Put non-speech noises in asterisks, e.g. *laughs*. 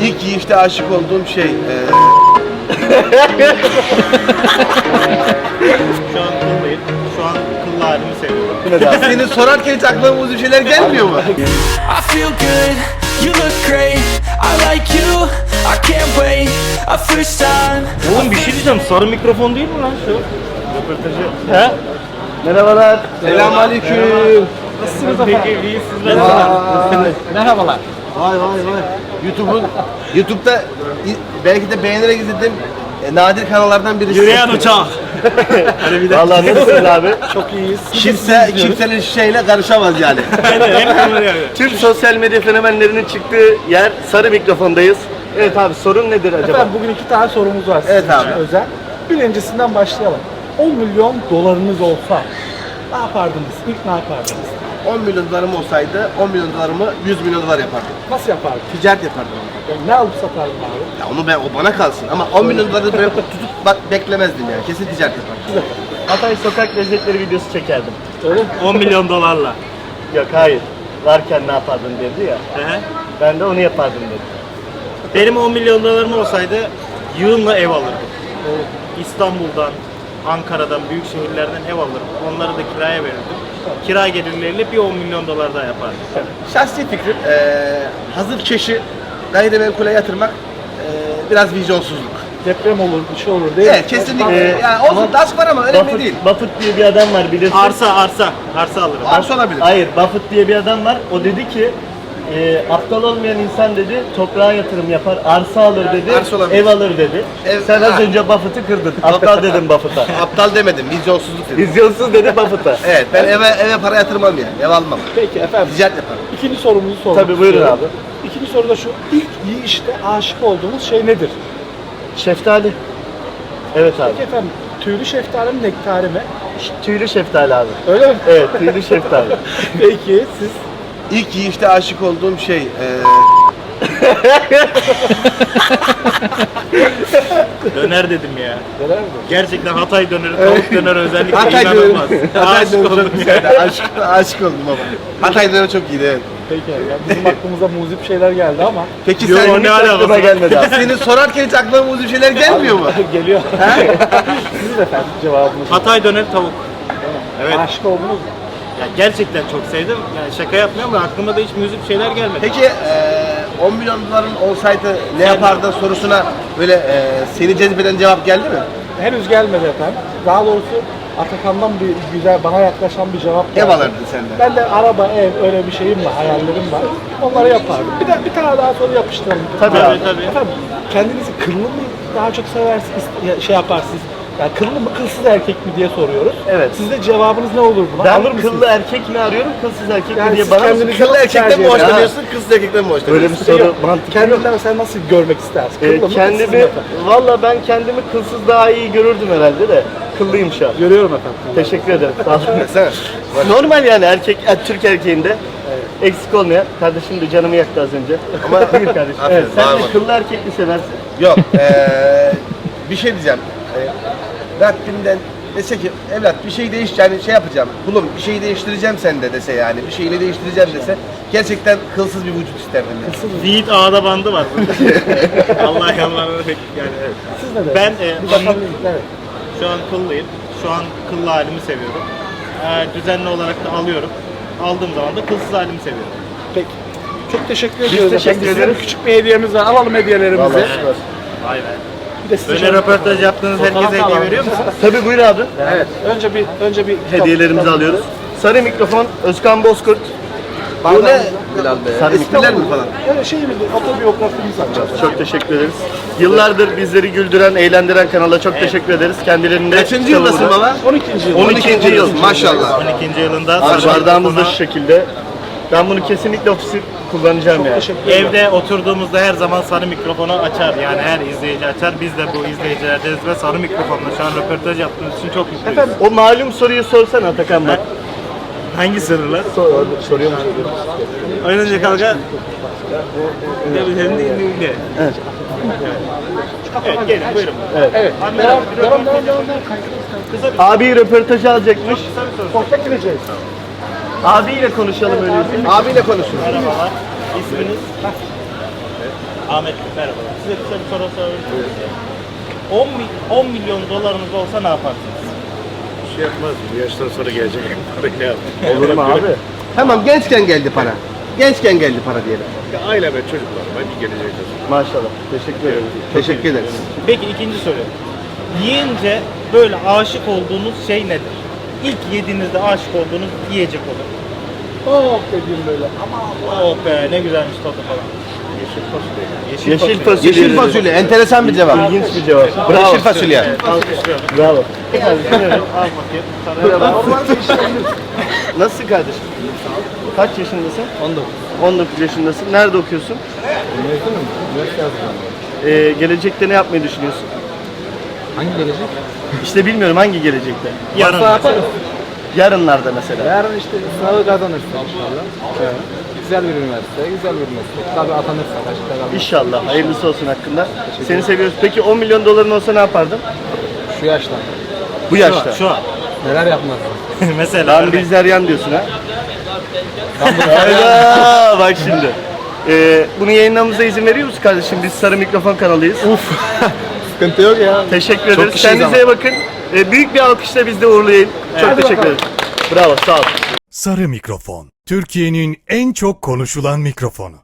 İlk yiyişte aşık olduğum şey. eee, Şu an kıllıyım. Şu an kıllı halimi seviyorum. *laughs* Seni sorarken hiç aklıma bu şeyler gelmiyor mu? I feel good, you look great. I like you, I can't wait. A first time. Oğlum bir şey diyeceğim. Sarı mikrofon değil mi lan şu? Röportajı. He? Merhabalar. Selamünaleyküm. Nasılsınız efendim? İyi sizler? Merhabalar. Vay vay vay. YouTube'un YouTube'da belki de beğenerek izlediğim e, nadir kanallardan birisi. Yürüyen uçak. *laughs* Hadi bir daha. Vallahi nasılsınız abi? *laughs* Çok iyiyiz. Kimse kimsenin şeyle karışamaz *laughs* yani. Tüm sosyal medya fenomenlerinin çıktığı yer sarı mikrofondayız. Evet abi sorun nedir acaba? Efendim bugün iki tane sorumuz var sizin Evet abi. için özel. Birincisinden başlayalım. 10 milyon dolarınız olsa ne yapardınız? İlk ne yapardınız? 10 milyon dolarım olsaydı 10 milyon dolarımı 100 milyon dolar yapardım. Nasıl yapardın? Ticaret yapardım. Yani ne alıp satardın abi? Ya onu ben o bana kalsın ama 10 milyon doları böyle *laughs* tutup bak beklemezdim yani. Kesin ticaret yapardım. Hatay sokak lezzetleri videosu çekerdim. Öyle mi? 10 milyon dolarla. Yok hayır. Varken ne yapardın dedi ya. Ehe. Ben de onu yapardım dedim. Benim 10 milyon dolarım olsaydı yığınla ev alırdım. İstanbul'dan, Ankara'dan, büyük şehirlerden ev alırdım. Onları da kiraya verirdim. Kira gelirleriyle bir 10 milyon dolar daha yapardım. Şahsi fikrim eee hazır keşi gayrimenkule yatırmak eee, biraz vizyonsuzluk. Deprem olur, bir şey olur değil mi? Evet kesinlikle. Ee, yani olsun taş var ama önemli Buffett, değil. Buffett diye bir adam var bilirsin. Arsa, arsa, arsa alırım. Arsa olabilir. Hayır Buffett diye bir adam var. O dedi ki e, aptal olmayan insan dedi toprağa yatırım yapar, arsa alır dedi, Arsa olabilir. ev alır dedi. Ev- Sen az ha. önce Buffett'ı kırdın. *laughs* Aptal dedim Buffett'a. *laughs* Aptal demedim, vizyonsuzluk dedim. Vizyonsuz dedi Buffett'a. *laughs* Evet, ben eve eve para yatırmam yani. Ev almam. Peki efendim. Ticaret yaparım. İkinci sorumuzu sormak Tabii, buyurun istiyorum. abi. İkinci soru da şu. İlk yiyişte aşık olduğunuz şey nedir? Şeftali. Evet abi. Peki efendim tüylü şeftali mi nektarı mı? Tüylü şeftali abi. Öyle mi? Evet tüylü şeftali. Peki siz İlk yiyişte aşık olduğum şey, eee Döner dedim ya. neler mi? Gerçekten Hatay döneri, tavuk döneri özellikle Hatay döneri. inanılmaz. Hatay Aşık döneri oldum çok ya. güzeldi. Aşık, aşık oldum ama. Hatay döneri çok iyiydi evet. Peki yani bizim aklımıza muzip şeyler geldi ama Peki Yo, sen ne alakası Aklıma var? gelmedi abi. *laughs* Seni sorarken hiç aklına bu şeyler gelmiyor mu? *laughs* geliyor. Sizin efendim cevabınız. Hatay döner tavuk. Evet. Aşık oldunuz mu? Ya gerçekten çok sevdim. Yani şaka yapmıyorum ama aklıma da hiç müzik şeyler gelmedi. Peki eee 10 milyon doların olsaydı ne yapardın sorusuna böyle eee seni cezbeden cevap geldi mi? Henüz gelmedi efendim. Daha doğrusu Atakan'dan bir güzel bana yaklaşan bir cevap geldi. Ev alırdın sen de. Ben de araba, ev öyle bir şeyim var, hayallerim var. Onları yapardım. Bir de bir tane daha soru yapıştıralım. Tabii Tabii abi. tabii. Efendim kendinizi kıllı mı daha çok seversiniz, ya- şey yaparsınız? Yani kıllı mı kılsız erkek mi diye soruyoruz. Evet. Sizde cevabınız ne olur buna? Alır Ben mısınız? kıllı erkek mi arıyorum, kılsız erkek Yani mi diye siz bana mı kendinizi Kıllı erkekten mi hoşlanıyorsun, kız erkekten mi hoşlanıyorsun? Böyle bir soru Yok, mantıklı Kendinden mesela nasıl görmek istersin? Kıllı Ee, mı, kılsız mı kendimi, efendim? valla ben kendimi kılsız daha iyi görürdüm herhalde de. Kıllıyım şu an. Görüyorum efendim. Teşekkür ederim. Sağ olun. *laughs* Sen. Normal yani erkek, e, Türk erkeğinde eksik olmayan. Kardeşim de canımı yaktı az önce. Ama *laughs* buyur kardeşim. Aferin, Evet, sen de bak. kıllı erkek mi seversin? Yok, eee bir şey diyeceğim. Eee Rabbimden dese ki evlat bir şey değiş yani şey yapacağım. Kulum bir şeyi değiştireceğim sende dese yani. Bir şeyini değiştireceğim dese gerçekten kılsız bir vücut isterdim. Yani. Yiğit ağda bandı var. *laughs* Allah yalanını pek yani evet. Siz ne Ben e, bir bakalım. Evet. şu an kıllıyım. Şu an kıllı halimi seviyorum. Ee, düzenli olarak da alıyorum. Aldığım zaman da kılsız halimi seviyorum. Peki. Çok teşekkür ediyoruz. teşekkür efendim. Ederiz. küçük bir hediyemiz var. Alalım hediyelerimizi. Vallahi süper. Vay be. Şöyle- röportaj yaptığınız herkese hediye veriyor musunuz? Tabii buyur abi. Evet. Önce bir önce bir Hediyelerimizi alıyoruz. Sarı mikrofon Özkan Bozkurt. Bu ne? Bilal Bey. Sarı Espriler mi falan? Evet şeyimiz, otobiyografimizi açacağız. Çok teşekkür ederiz. Yıllardır bizleri güldüren, eğlendiren kanala çok teşekkür ederiz. Kendilerinde Kaçıncı yıldasın baba? 12. yıl. 12. yıl. Maşallah. 12. yılında Abi bardağımız da şu şekilde. Ben bunu kesinlikle ofisi kullanacağım yani. Teşekkür ederim. Evde oturduğumuzda her zaman sarı mikrofonu açar. Yani her izleyici açar. Biz de bu izleyicilerdeniz ve sarı mikrofonla şu an röportaj yaptığımız için çok mutluyuz. Efendim O malum soruyu sorsana Atakan bak. Hangi sırlar? Sor, soruyor musun? Kavga. Ne bileyim ne ne. Evet. Evet gelin buyurun. evet. Devam, devam, devam, devam, devam. Kısa bir Abi röportaj alacakmış. kısa bir soru. Sohbet gireceğiz. Abiyle konuşalım öyleyse. Abiyle konuşun. Merhabalar. İsminiz? Ahmet Bey merhabalar. Size kısa bir soru sorabilir miyim? 10, mi- 10 milyon dolarınız olsa ne yaparsınız? şey yapmaz. Bu yaştan sonra gelecek *laughs* parayı ne yapayım? Olur mu abi? Tamam gençken geldi para. Gençken geldi para diyelim. Ya Aile ve çocuklarıma bir gelecek olsun. Maşallah. Teşekkür ederim. Teşekkür ederiz. Peki ikinci soru. Yiyince böyle aşık olduğunuz şey nedir? İlk yediğinizde aşık olduğunuz yiyecek olur. Oh dediğim böyle. Oh be ne güzelmiş tadı falan. Yeşil fasulye. Yeşil fasulye. Yeşil fasulye enteresan bir cevap. İlginç bir cevap. Bravo. Yeşil fasulye. Alkışlıyorum. Bravo. Sana Nasılsın kardeşim? Kaç yaşındasın? 19. 19 yaşındasın. Nerede okuyorsun? Mezunum. Ee, gelecekte ne yapmayı düşünüyorsun? Hangi gelecek? İşte bilmiyorum hangi gelecekte. Yarın. yaparız. Yarınlarda mesela. Yarın işte sınavı kazanırsak inşallah. Güzel bir üniversite, güzel bir meslek. Tabii atanırsak aşkta kalmaz. İnşallah. Hayırlısı olsun hakkında. Seni seviyoruz. Peki 10 milyon doların olsa ne yapardın? Şu yaştan. Bu yaşta. Şu an. Neler yapmaz? *laughs* Mesela. Lan biz Deryan diyorsun ha. Hayda bak şimdi. Ee, bunu yayınlamamıza izin veriyor musun kardeşim? Biz Sarı Mikrofon kanalıyız. *laughs* Sıkıntı yok ya. Teşekkür ederiz. kişiyiz Kendinize iyi bakın. Ee, büyük bir alkışla biz de uğurlayın. Çok teşekkür ederim. Bravo sağ ol. Sarı Mikrofon. Türkiye'nin en çok konuşulan mikrofonu.